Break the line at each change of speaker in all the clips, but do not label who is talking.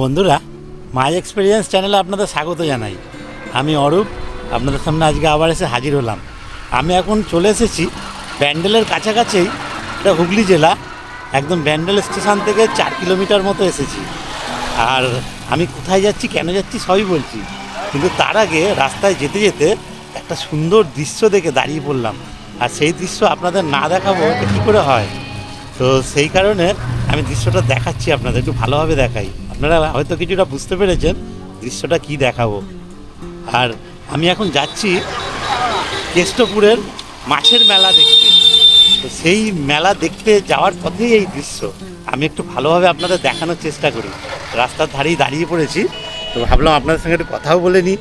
বন্ধুরা মাই এক্সপিরিয়েন্স চ্যানেলে আপনাদের স্বাগত জানাই। আমি অরূপ, আপনাদের সামনে আজকে আবার এসে হাজির হলাম। আমি এখন চলে এসেছি ব্যান্ডেলের কাছাকাছি এটা হুগলি জেলা। একদম ব্যান্ডেল স্টেশন থেকে চার কিলোমিটার মতো এসেছি। আর আমি কোথায় যাচ্ছি, কেন যাচ্ছি, সবই বলছি। কিন্তু তার আগে রাস্তায় যেতে যেতে একটা সুন্দর দৃশ্য দেখে দাঁড়িয়ে পড়লাম। আর সেই দৃশ্য আপনাদের না দেখাবো কী করে হয়? তো সেই কারণে আমি দৃশ্যটা দেখাচ্ছি আপনাদের, একটু ভালোভাবে দেখাই। আপনারা হয়তো কিছুটা বুঝতে পেরেছেন দৃশ্যটা কি দেখাবো। আর আমি এখন যাচ্ছি কেষ্টপুরের মাছের মেলা দেখতে। তো সেই মেলা দেখতে যাওয়ার পথেই এই দৃশ্য। আমি একটু ভালোভাবে আপনাদের দেখানোর চেষ্টা করি। রাস্তার ধারেই দাঁড়িয়ে পড়েছি। তো ভাবলাম আপনাদের সঙ্গে একটু কথাও বলে নিই।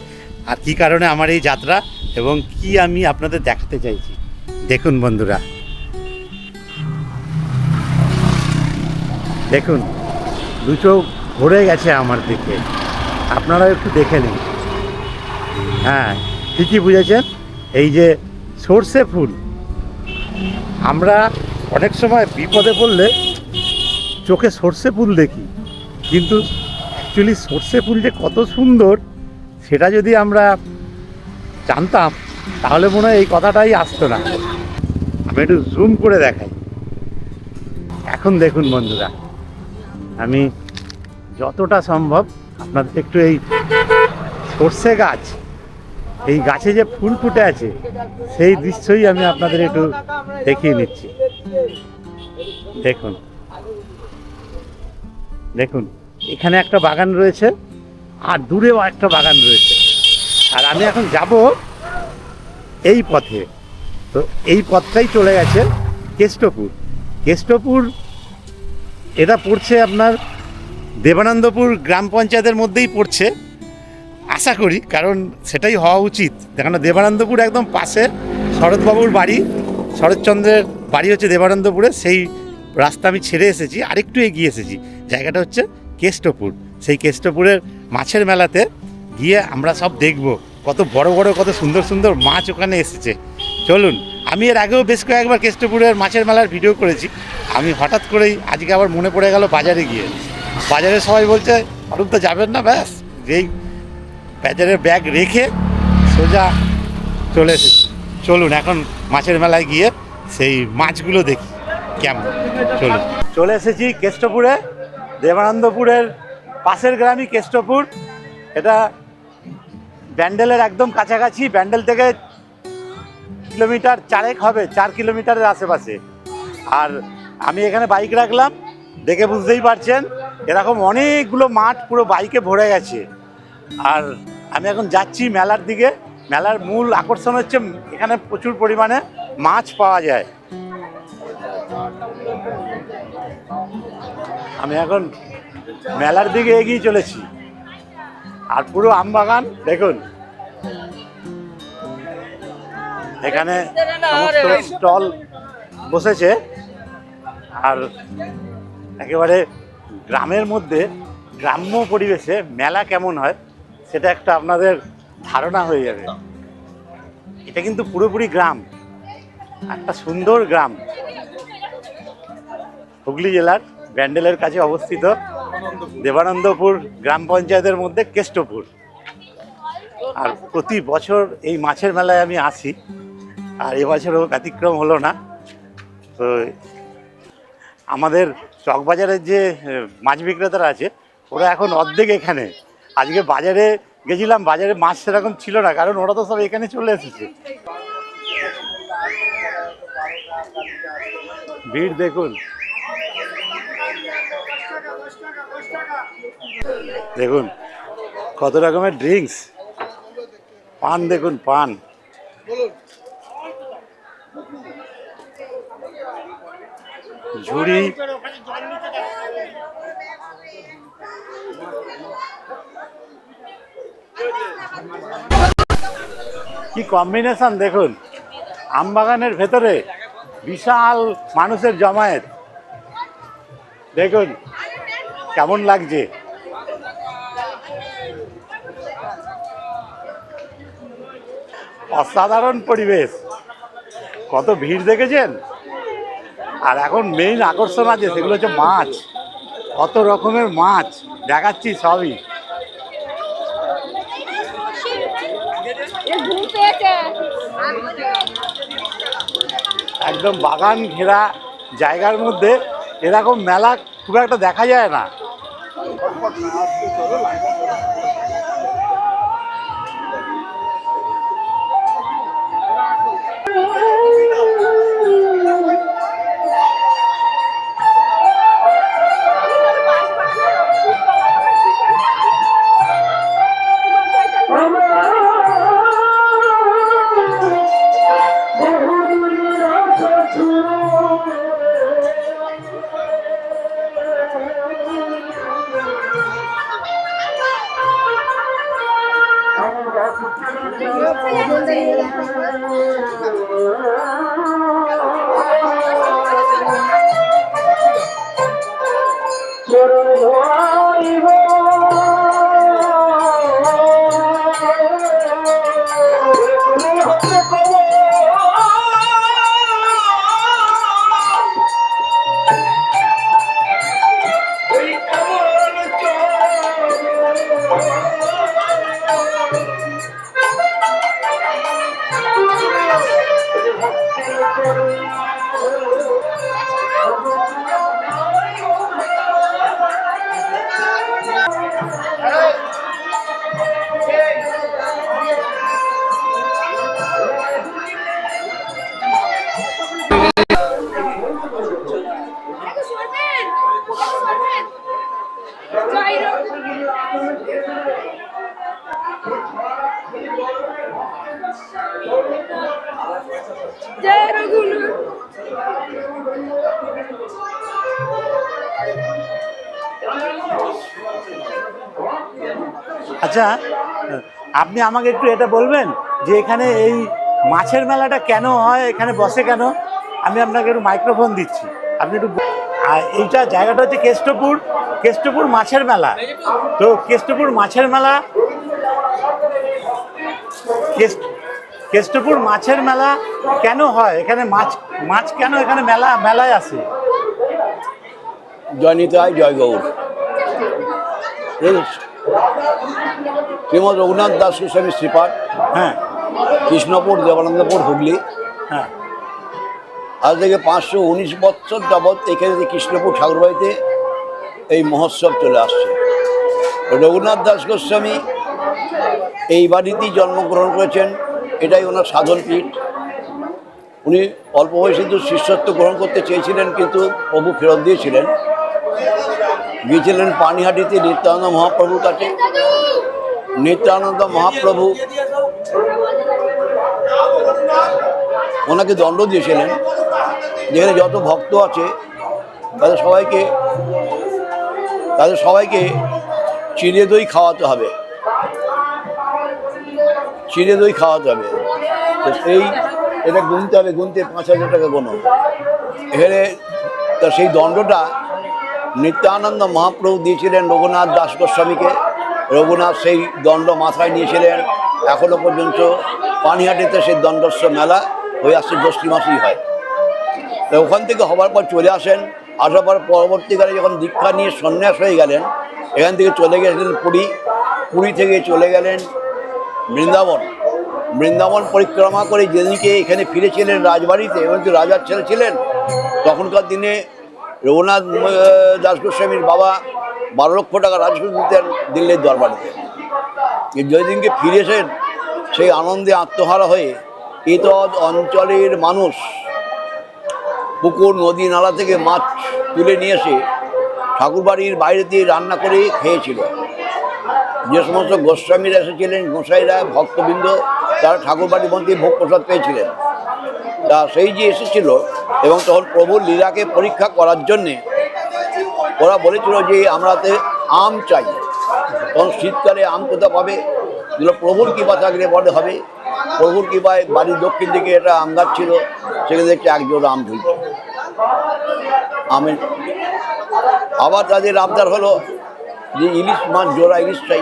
আর কী কারণে আমার এই যাত্রা এবং কি আমি আপনাদের দেখাতে চাইছি। দেখুন বন্ধুরা। দেখুন, দু চোখ ভরে গেছে আমার দিকে। আপনারা একটু দেখে নিন। হ্যাঁ ঠিকই বুঝেছেন। এই যে সর্ষে ফুল, আমরা অনেক সময় বিপদে পড়লে চোখে সর্ষে ফুল দেখি। কিন্তু অ্যাকচুয়ালি সর্ষে ফুল যে কত সুন্দর, সেটা যদি আমরা জানতাম, তাহলে মনে হয় এই কথাটাই আসতো না। আমি একটু জুম করে দেখাই। এখন দেখুন বন্ধুরা, আমি যতটা সম্ভব আপনাদের একটু এই সর্ষে গাছ, এই গাছে যে ফুল ফুটে আছে, সেই দৃশ্যই আমি আপনাদের একটু দেখিয়ে নিচ্ছি। দেখুন। দেখুন, এখানে একটা বাগান রয়েছে আর দূরেও একটা বাগান রয়েছে। আর আমি এখন যাব এই পথে। তো এই পথটাই চলে গেছে কেষ্টপুর। কেষ্টপুর, এটা পড়ছে আপনার দেবানন্দপুর গ্রাম পঞ্চায়েতের মধ্যেই পড়ছে। আশা করি, কারণ সেটাই হওয়া উচিত। কেন দেবানন্দপুর একদম পাশে শরৎবাবুর বাড়ি। শরৎচন্দ্রের বাড়ি হচ্ছে দেবানন্দপুরে, সেই রাস্তা আমি ছেড়ে এসেছি, আরেকটু এগিয়ে এসেছি। জায়গাটা হচ্ছে কেষ্টপুর। সেই কেষ্টপুরের মাছের মেলাতে গিয়ে আমরা সব দেখব। কত বড় বড়, কত সুন্দর সুন্দর মাছ ওখানে এসেছে। চলুন, আমি এর আগেও বেশ কয়েকবার কেষ্টপুরের মাছের মেলার ভিডিও করেছি। আমি হঠাৎ করেই আজকে আবার মনে পড়ে গেল বাজারে গিয়ে। বাজারে সবাই বলছে অরূপ তো যাবেন না, ব্যাস। যেই বাজারের ব্যাগ রেখে সোজা চলে এসেছি। চলুন, এখন মাছের মেলায় গিয়ে সেই মাছগুলো দেখি কেমন। চলুন। চলে এসেছি কেষ্টপুরে, দেবানন্দপুরের পাশের গ্রামই কেষ্টপুর। এটা ব্যান্ডেলের একদম কাছাকাছি, ব্যান্ডেল থেকে কিলোমিটার চারেক হবে, চার কিলোমিটারের আশেপাশে। আর আমি এখানে বাইক রাখলাম, দেখে বুঝতেই পারছেন। এরকম অনেকগুলো মাঠ পুরো বাইকে ভরে গেছে। আর আমি এখন যাচ্ছি মেলার দিকে। মেলার মূল আকর্ষণ হচ্ছে এখানে প্রচুর পরিমাণে মাছ পাওয়া যায়। আমি এখন মেলার দিকে এগিয়ে চলেছি। আর পুরো আম বাগান, দেখুন। এখানে স্টল বসেছে। আর একেবারে গ্রামের মধ্যে গ্রাম্য পরিবেশে মেলা কেমন হয়, সেটা একটা আপনাদের ধারণা হয়ে যাবে। এটা কিন্তু পুরোপুরি গ্রাম, একটা সুন্দর গ্রাম। হুগলি জেলার ব্যান্ডেলের কাছে অবস্থিত দেবানন্দপুর গ্রাম পঞ্চায়েতের মধ্যে কেষ্টপুর। আর প্রতি বছর এই মাছের মেলায় আমি আসি, আর এবছরও ব্যতিক্রম হলো না। তো আমাদের চকবাজারের যে মাছ বিক্রেতারা আছে, ওরা এখন অর্ধেক এখানে। আজকে বাজারে গেছিলাম, বাজারে মাছ সেরকম ছিল না, কারণ ওরা তো সব এখানে চলে এসেছে। ভিড় দেখুন। দেখুন, কত রকমের ড্রিঙ্কস। পান দেখুন, পান। ঝুড়ি কি কম্বিনেশন দেখুন। আমবাগানের ভেতরে বিশাল মানুষের জমায়েত। দেখুন, কেমন লাগছে। অসাধারণ পরিবেশ। কত ভিড় দেখেছেন? আর এখন মেইন আকর্ষণ আছে, সেগুলো হচ্ছে মাছ। কত রকমের মাছ, দেখাচ্ছি সবই। একদম বাগান ঘেরা জায়গার মধ্যে এরকম মেলা খুব একটা দেখা যায় না।
জয়
আপনি আমাকে একটু এটা বলবেন যে এখানে এই মাছের মেলাটা কেন হয়, এখানে বসে কেন? আমি আপনাকে একটু মাইক্রোফোন দিচ্ছি। আপনি একটু আর এইটা জায়গাটা হচ্ছে কেষ্টপুর। কেষ্টপুর মাছের মেলা। তো কেষ্টপুর মাছের মেলা কেষ্টপুর মাছের মেলা কেন হয়? এখানে মাছ মাছ কেন এখানে মেলা মেলায় আসে?
জয় নিতাই জয় গৌর শ্রীমদ রঘুনাথ দাস গোস্বামী শ্রীপাঠ
হ্যাঁ।
কৃষ্ণপুর দেবানন্দপুর হুগলি।
হ্যাঁ।
আজ থেকে পাঁচশো উনিশ বছর যাবৎ এখানে যে কৃষ্ণপুর ঠাকুরবাড়িতে এই মহোৎসব চলে আসছে। রঘুনাথ দাস গোস্বামী এই বাড়িতেই জন্মগ্রহণ করেছেন। এটাই ওনার সাধন পীঠ। উনি অল্প বয়সে তো শিষ্যত্ব গ্রহণ করতে চেয়েছিলেন কিন্তু প্রভু ফেরত দিয়েছিলেন। গিয়েছিলেন পানিহাটিতে নিত্যানন্দ মহাপ্রভুর কাছে। নিত্যানন্দ মহাপ্রভু। ওনাকে দণ্ড দিয়েছিলেন। যেখানে যত ভক্ত আছে, তাদের সবাইকে তাদের সবাইকে চিড়ে দই খাওয়াতে হবে। চিড়ে দই খাওয়াতে হবে। তো সেই, এটা গুনতে হবে, গুনতে পাঁচ হাজার টাকা গোনো এখানে তা সেই দণ্ডটা নিত্যানন্দ মহাপ্রভু দিয়েছিলেন রঘুনাথ দাস গোস্বামীকে। রঘুনাথ সেই দণ্ড মাথায় নিয়েছিলেন। এখনও পর্যন্ত পানিহাটিতে সেই দণ্ডস্ব মেলা হয়ে আসছে, জ্যৈষ্ঠী মাসেই হয়। তো ওখান থেকে হবার পর চলে আসেন। আসার পর পরবর্তীকালে যখন দীক্ষা নিয়ে সন্ন্যাস হয়ে গেলেন, এখান থেকে চলে গেছিলেন পুরী। পুরী থেকে চলে গেলেন বৃন্দাবন। বৃন্দাবন পরিক্রমা করে যেদিকে এখানে ফিরেছিলেন রাজবাড়িতে, এবং রাজার ছেলে ছিলেন, তখনকার দিনে রঘুনাথ দাস গোস্বামীর বাবা বারো লক্ষ টাকা রাজস্ব দিতেন দিল্লির দরবারেতে যেদিনকে ফিরেছেন সেই আনন্দে আত্মহারা হয়ে এতদ অঞ্চলের মানুষ পুকুর, নদী, নালা থেকে মাছ তুলে নিয়ে এসে ঠাকুরবাড়ির বাইরে দিয়ে রান্না করে খেয়েছিল। যে সমস্ত গোস্বামীরা এসেছিলেন, গোসাইরা, ভক্তবৃন্দ, তারা ঠাকুরবাড়ির মধ্যে ভোগ প্রসাদ পেয়েছিলেন। তা সেই যে এসেছিল এবং তখন প্রভুর লীলাকে পরীক্ষা করার জন্যে ওরা বলেছিল যে আমরাতে আম চাই। তখন শীতকালে আম কোথা পাবে? যেগুলো প্রভুর কৃপা থাকলে বড় হবে। প্রভুর কৃপায় বাড়ির দক্ষিণ দিকে একটা আম গাছ ছিল, সেখানে দেখছি একজোড়া আম ঝুলছে আমের আবার তাদের আবদার হলো যে ইলিশ মাছ, জোড়া ইলিশ চাই।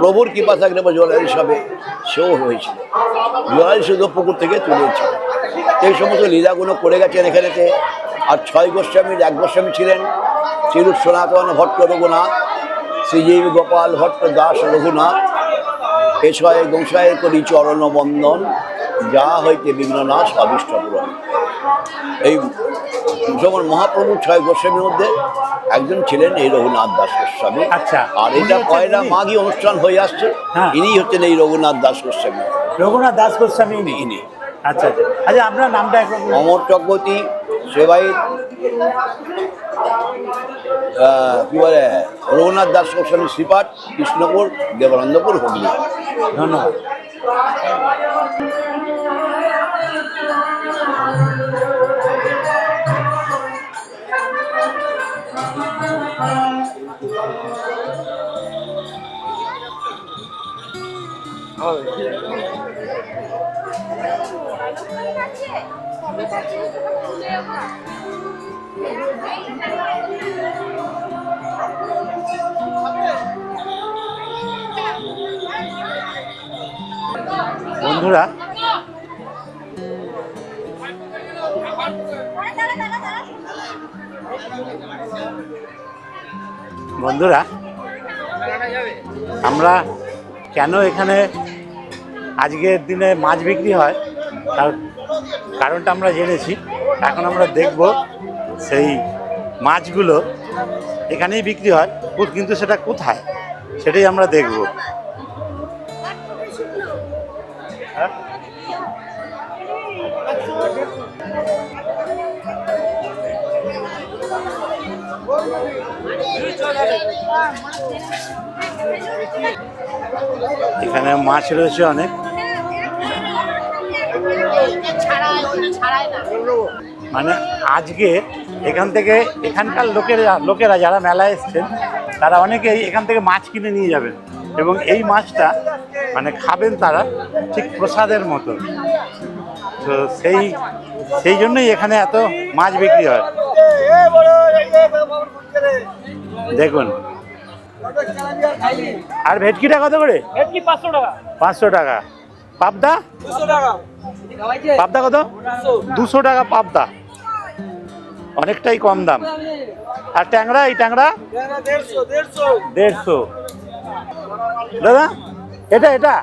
প্রভুর কৃপা থাকলে বা জোড়া ইলিশ হবে, সেও হয়েছিল। জোড়া ইলিশ পুকুর থেকে তুলেছিল এই সমস্ত লীলাগুলো করে গেছেন এখানেতে আর ছয় গোস্বামীর এক গোস্বামী ছিলেন চিরুৎ সনাতন ভট্ট রঘুনাথ শ্রীজীব গোপাল ভট্ট দাস রঘুনাথ এসয় গোসায় করি চরণ বন্দন যা হইতে বিঘ্ননাশ অবিষ্ট পূরণ এই যখন মহাপ্রভু ছয় গোস্বামীর মধ্যে একজন ছিলেন এই রঘুনাথ দাস গোস্বামী
আচ্ছা।
আর এটা পয়লা? মাঘী অনুষ্ঠান হয়ে আসছে
হ্যাঁ।
ইনি হচ্ছেন এই রঘুনাথ দাস গোস্বামী
রঘুনাথ দাস গোস্বামী ইনি আচ্ছা আচ্ছা। আচ্ছা আপনার নামটা একবার বলুন।
অমর চক্রবর্তী সেবাই কি বলে রঘুনাথ দাস গোস্বামী শ্রীপাঠ কৃষ্ণপুর দেবানন্দপুর হুগলি।
ধন্যবাদ। বন্ধুরা বন্ধুরা আমরা কেন এখানে আজকের দিনে মাছ বিক্রি হয়? তার কারণটা আমরা জেনেছি। এখন আমরা দেখব সেই মাছগুলো এখানেই বিক্রি হয়। কিন্তু সেটা কোথায়? সেটাই আমরা দেখব? এখানে মাছ রয়েছে অনেক। মানে আজকে এখান থেকে এখানকার লোকেরা লোকেরা যারা মেলায় এসছেন তারা অনেকেই এখান থেকে মাছ কিনে নিয়ে যাবেন। এবং এই মাছটা মানে খাবেন তারা ঠিক প্রসাদের মতো। তো সেই সেই জন্যই এখানে এত মাছ বিক্রি হয়। দেখুন। আর ভেটকিটা কত করে?
পাঁচশো টাকা।
পাঁচশো টাকা। পাবদা? পাবদা কত? দুশো টাকা পাবদা। অনেকটাই কম দাম। আর ট্যাংরা, এই ট্যাংরা?
দেড়শো।
দাদা, এটা এটা?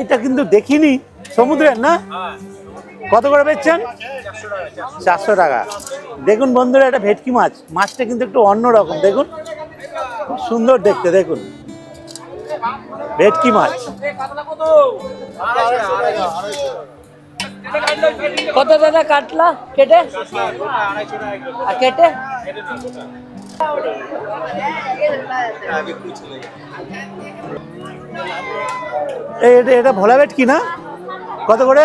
এটা কিন্তু দেখিনি। সমুদ্রের না? কত করে বেচছেন? চারশো টাকা। দেখুন বন্ধুরা, এটা ভেটকি মাছ। মাছটা কিন্তু একটু অন্য রকম দেখুন, খুব সুন্দর দেখতে, দেখুন। ভেটকি মাছ?
কত দাদা কাটলা? কেটে? আর কেটে?
এটা এটা ভোলা ভেটকি না? কত করে?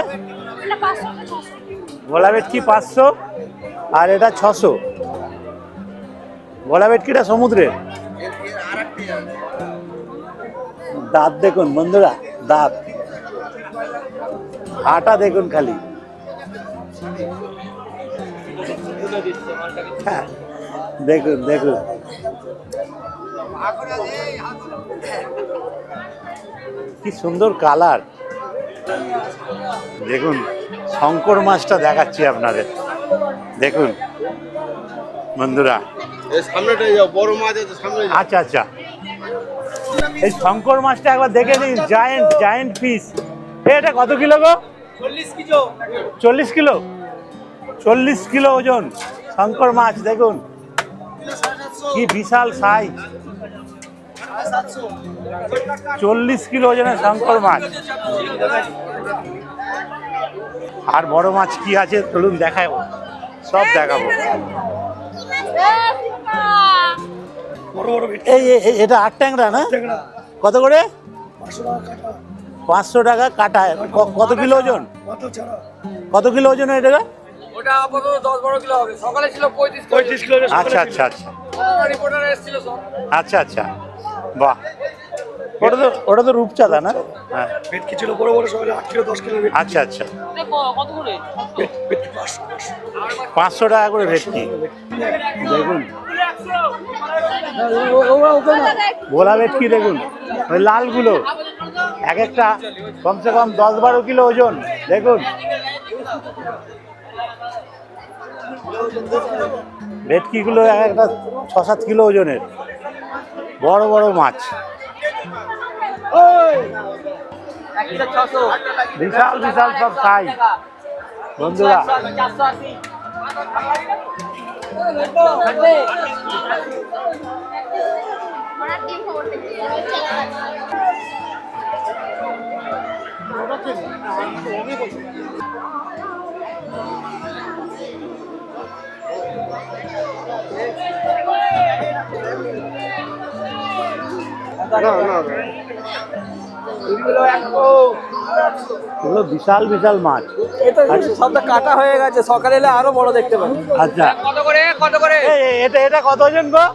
ভোলা ভেটকি পাঁচশো? আর এটা ছশো? ভোলা ভেটকিটা সমুদ্রের দাঁত দেখুন বন্ধুরা দাঁত। আটা দেখুন খালি। হ্যাঁ, দেখুন দেখুন। কি সুন্দর কালার। দেখুন শঙ্কর মাছটা দেখাচ্ছি আপনাদের। দেখুন বন্ধুরা।
সামনেটাই যাও বড় মাছ আছে সামনে
আচ্ছা আচ্ছা। এই শঙ্কর মাছটা একবার দেখে নিন জায়েন্ট জায়েন্ট পিস এটা কত কিলো গো?
চল্লিশ কিলো।
চল্লিশ কিলো? ওজন শঙ্কর মাছ দেখুন। কি বিশাল সাইজ চল্লিশ কিলো ওজনের শঙ্কর মাছ। আর বড় মাছ কি আছে চলুন দেখাবো সব দেখাবো। এই এটা আট ট্যাংরা না? কত করে? পাঁচশো টাকা কাটা। ক- কত কিলো ওজন? কত কিলো ওজন এটা আচ্ছা আচ্ছা আচ্ছা। আচ্ছা আচ্ছা। বাহ। ওটা তো ওটা তো রূপচাঁদা না? হ্যাঁ।
ভেটকি ছিল বড় বড় সবাই আট কিলো দশ কিলো
আচ্ছা আচ্ছা।
কত করে?
পাঁচশো
টাকা করে ভেটকি। দেখুন। ভোলা ভেটকি দেখুন। ওই লালগুলো। এক একটা কমসে কম দশ বারো কিলো ওজন। দেখুন। ভেটকিগুলো এক একটা ছ সাত কিলো ওজনের। বড় বড় মাছ। বিশাল বিশাল সব সাইজ। বন্ধুরা এগুলো বিশাল বিশাল মাছ।
এটা সবটা কাটা হয়ে গেছে সকালে এলে আরও বড় দেখতে পাবে।
আচ্ছা।
কত করে কত করে?
এই, এই, এটা এটা কত ওজন গো?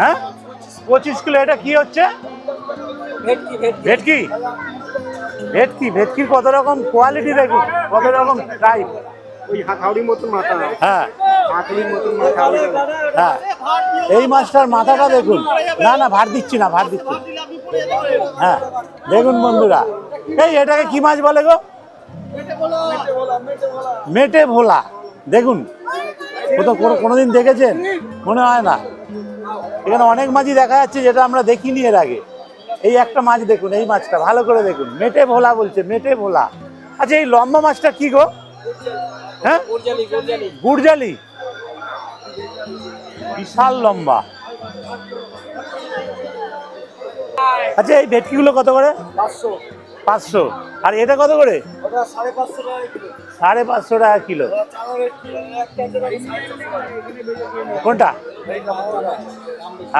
হ্যাঁ? পঁচিশ কিলো এটা কি হচ্ছে?
ভেটকি ভেটকি।
ভেটকি? ভেটকি ভেটকির কত রকম কোয়ালিটি দেখুন কত রকম টাইপ
ওই হাতাউড়ির মতন মাথা।
হ্যাঁ।
হাতুড়ির মতন মাথা।
হ্যাঁ। এই মাছটার মাথাটা দেখুন। না না, ভার দিচ্ছি না, ভার দিচ্ছি। হ্যাঁ দেখুন বন্ধুরা। এই, এটাকে কি মাছ বলে গো? মেটে ভোলা। দেখুন, কোথাও কোনো কোনোদিন দেখেছেন? মনে হয় না। এখানে অনেক মাছই দেখা যাচ্ছে যেটা আমরা দেখিনি এর আগে। এই একটা মাছ দেখুন, এই মাছটা ভালো করে দেখুন। মেটে ভোলা বলছে, মেটে ভোলা। আচ্ছা এই লম্বা মাছটা কি গো? হ্যাঁ? গুড়জালি। বিশাল লম্বা। আচ্ছা এই ভেটকিগুলো কত করে?
পাঁচশো।
আর এটা কত করে?
সাড়ে পাঁচশো টাকা কিলো।
কোনটা?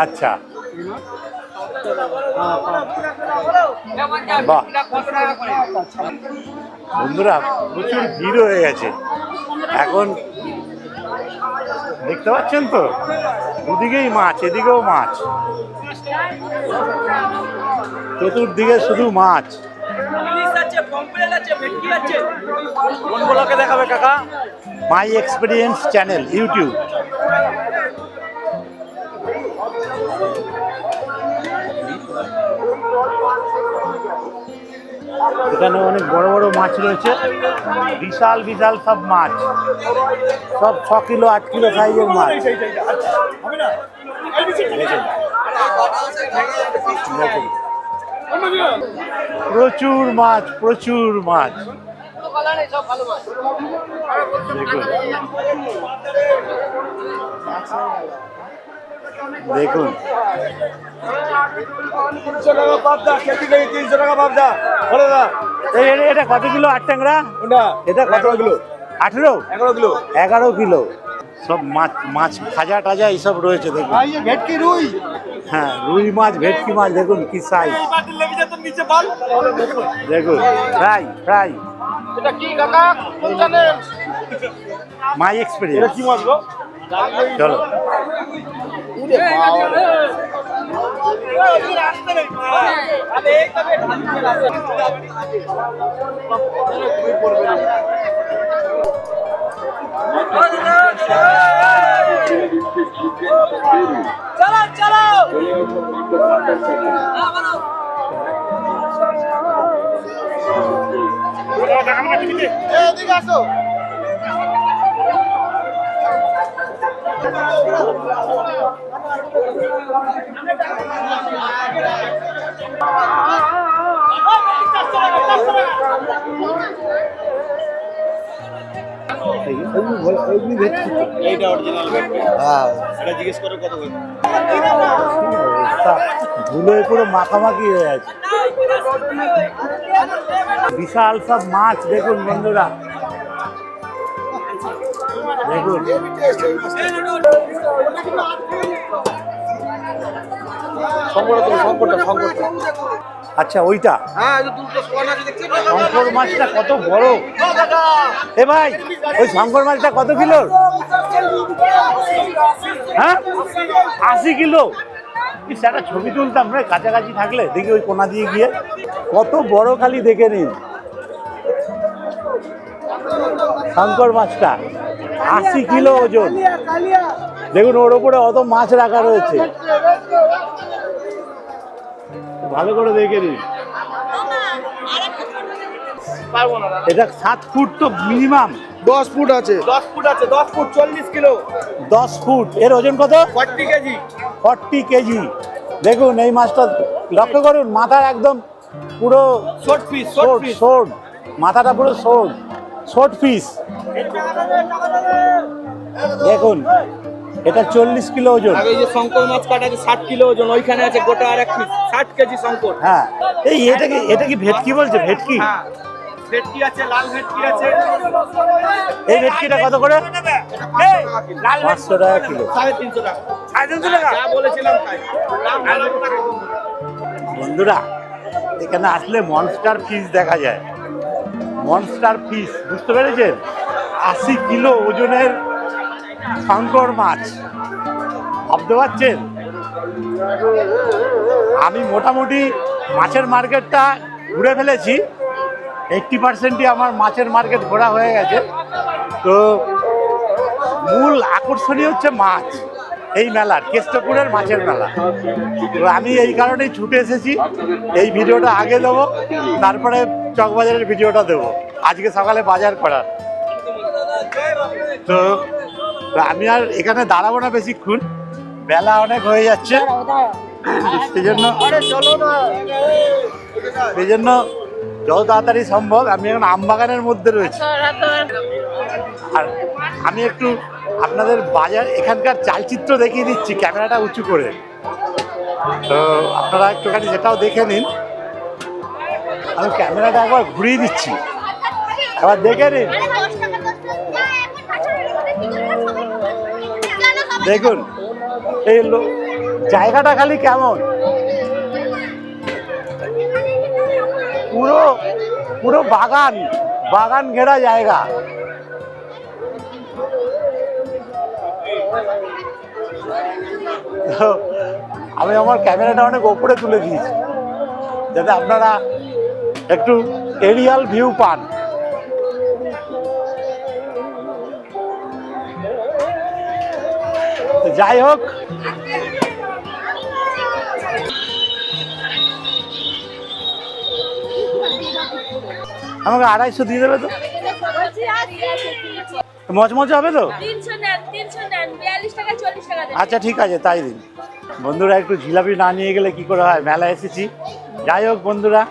আচ্ছা। বাহ। বন্ধুরা প্রচুর ভিড় হয়ে গেছে। এখন দেখতে পাচ্ছেন তো? দুদিকেই মাছ এদিকেও মাছ। চতুর্দিকে শুধু মাছ।
দেখাবে কাকা?
মাই এক্সপিরিয়েন্স চ্যানেল ইউটিউব এখানে অনেক বড় বড় মাছ রয়েছে। বিশাল বিশাল সব মাছ। সব ছ কিলো আট কিলো সাইজের মাছ। দেখুন। প্রচুর মাছ প্রচুর মাছ। দেখুন দেখুন।
তিনশো টাকা পাবদা কেজি কেজি তিনশো টাকা পাবদা। বলে দা
এটা- কত কিলো আট ট্যাংরা? এটা কত
কিলো।
আঠেরো?
এগারো কিলো।
এগারো কিলো। সব মাছ মাছ খাজা টাজা এইসব রয়েছে দেখুন।
ভেটকি রুই।
হ্যাঁ রুই মাছ ভেটকি মাছ দেখুন কি সাইজ দেখুন ফ্রাই ফ্রাই মাই এক্সপিরিয়েন্স
কি মাছ
চলো।
চলো চলো
এদিকে আসো এইটা অরিজিনাল
হ্যাঁ।
এটা জিজ্ঞেস করো কত করে?
ধুলোয় পুরো মাখামাখি হয়ে আছে। বিশাল সব মাছ দেখুন বন্ধুরা। আচ্ছা ওইটা?
হ্যাঁ
শঙ্কর মাছটা কত বড়? এ ভাই ওই শঙ্কর মাছটা কত কিলো? হ্যাঁ? আশি কিলো? একটা ছবি তুলতাম রে কাছাকাছি থাকলে দেখি ওই কোনা দিয়ে গিয়ে। কত বড় খালি দেখে নিন। শঙ্কর মাছটা। আশি কিলো ওজন। দেখুন ওর ওপরে অত মাছ রাখা রয়েছে। ভালো করে দেখে নিন। এটা সাত ফুট তো মিনিমাম
দশ ফুট আছে।
দশ ফুট আছে দশ ফুট চল্লিশ কিলো।
দশ ফুট। এর ওজন কত?
Forty kg.
Forty kg. দেখুন এই মাছটা লক্ষ্য করুন মাথার একদম পুরো
শর্ট পিস শর্ট
শোট মাথাটা পুরো শোট শর্ট পিস। দেখুন এটা চল্লিশ কিলো ওজন।
এই যে শঙ্কর মাছ কাটা আছে ষাট কিলো ওজন ওইখানে আছে গোটা আর এক পিস ষাট কেজি শঙ্কর।
হ্যাঁ এই এটা কি এটা কি ভেটকি বলছে? ভেটকি?
হ্যাঁ ভেটকি আছে লাল ভেটকি আছে।
এই ভেটকিটা কত করে? পাঁচশো টাকা কিলো।
সাড়ে তিনশো টাকা। সাড়ে তিনশো টাকা? যা বলেছিলাম তাই।
বন্ধুরা এখানে আসলে মনস্টার ফিস দেখা যায়। মনস্টার ফিশ বুঝতে পেরেছেন? আশি কিলো ওজনের শঙ্কর মাছ। ভাবতে পারছেন? আমি মোটামুটি মাছের মার্কেটটা ঘুরে ফেলেছি। এইটটি পার্সেন্টই আমার মাছের মার্কেট ঘোরা হয়ে গেছে। তো মূল আকর্ষণই হচ্ছে মাছ। এই মেলার কেষ্টপুরের মাছের মেলা। তো আমি এই কারণেই ছুটে এসেছি। এই ভিডিওটা আগে দেবো, তারপরে চকবাজারের ভিডিওটা দেবো। আজকে সকালে বাজার করার। তো আমি আর এখানে দাঁড়াবো না বেশিক্ষণ। বেলা অনেক হয়ে যাচ্ছে। সেই জন্য সেই জন্য যত তাড়াতাড়ি সম্ভব আমি এখন আমবাগানের মধ্যে রয়েছি। আর আমি একটু আপনাদের বাজার এখানকার চালচিত্র দেখিয়ে দিচ্ছি ক্যামেরাটা উঁচু করে। তো আপনারা একটুখানি সেটাও দেখে নিন। আমি ক্যামেরাটা একবার ঘুরিয়ে দিচ্ছি। একবার দেখে নিন। দেখুন এই লো- জায়গাটা খালি কেমন? পুরো পুরো বাগান বাগান ঘেরা জায়গা। আমি আমার ক্যামেরাটা অনেক ওপরে তুলে দিয়েছি, যাতে আপনারা একটু এরিয়াল ভিউ পান। যাই হোক। আমাকে আড়াইশো দিয়ে দেবে তো? মজমজা হবে তো? আচ্ছা ঠিক আছে তাই দিন। বন্ধুরা একটু জিলাপি না নিয়ে গেলে কি করে হয়? মেলা এসেছি। যাই হোক বন্ধুরা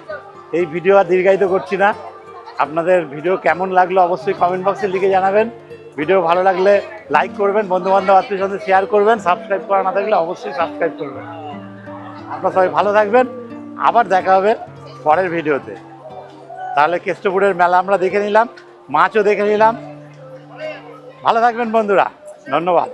এই ভিডিও আর দীর্ঘায়িত করছি না। আপনাদের ভিডিও কেমন লাগল অবশ্যই কমেন্ট বক্সে লিখে জানাবেন। ভিডিও ভালো লাগলে লাইক করবেন বন্ধু বান্ধব আত্মীয় সাথে শেয়ার করবেন সাবস্ক্রাইব করা না থাকলে অবশ্যই সাবস্ক্রাইব করবেন। আপনারা সবাই ভালো থাকবেন। আবার দেখা হবে পরের ভিডিওতে। তাহলে কেষ্টপুরের মেলা আমরা দেখে নিলাম মাছও দেখে নিলাম। ভালো থাকবেন বন্ধুরা ধন্যবাদ।